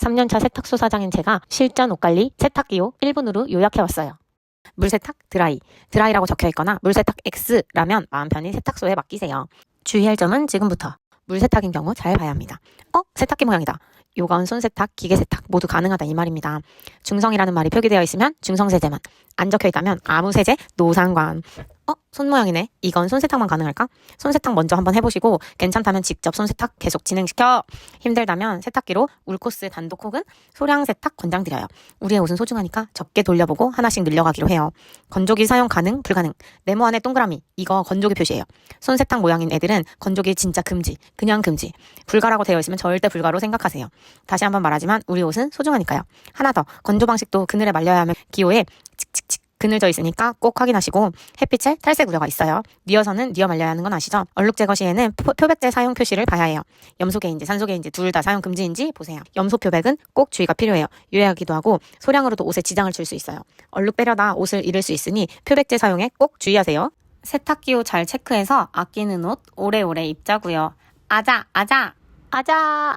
3년차 세탁소 사장인 제가 실전 옷 관리 세탁기호 1분으로 요약해왔어요. 물세탁 드라이, 드라이라고 적혀있거나 물세탁 X라면 마음 편히 세탁소에 맡기세요. 주의할 점은 지금부터 물세탁인 경우 잘 봐야 합니다. 어? 세탁기 모양이다. 요건 손세탁, 기계세탁 모두 가능하다 이 말입니다. 중성이라는 말이 표기되어 있으면 중성세제만, 안 적혀 있다면 아무 세제, 노상관. 어? 손 모양이네. 이건 손세탁만 가능할까? 손세탁 먼저 한번 해보시고 괜찮다면 직접 손세탁 계속 진행시켜. 힘들다면 세탁기로 울코스 단독 혹은 소량 세탁 권장드려요. 우리의 옷은 소중하니까 적게 돌려보고 하나씩 늘려가기로 해요. 건조기 사용 가능, 불가능. 네모 안에 동그라미. 이거 건조기 표시예요. 손세탁 모양인 애들은 건조기 진짜 금지. 그냥 금지. 불가라고 되어 있으면 절대 불가로 생각하세요. 다시 한번 말하지만 우리 옷은 소중하니까요. 하나 더. 건조 방식도 그늘에 말려야 하면 기호에 칙칙칙 그늘져 있으니까 꼭 확인하시고 햇빛에 탈색 우려가 있어요. 니어서는 니어 말려야 하는 건 아시죠? 얼룩 제거 시에는 표- 표백제 사용 표시를 봐야 해요. 염소계인지 산소계인지 둘 다 사용 금지인지 보세요. 염소 표백은 꼭 주의가 필요해요. 유해하기도 하고 소량으로도 옷에 지장을 줄 수 있어요. 얼룩 빼려다 옷을 잃을 수 있으니 표백제 사용에 꼭 주의하세요. 세탁기호 잘 체크해서 아끼는 옷 오래오래 입자고요. 아자 아자 아자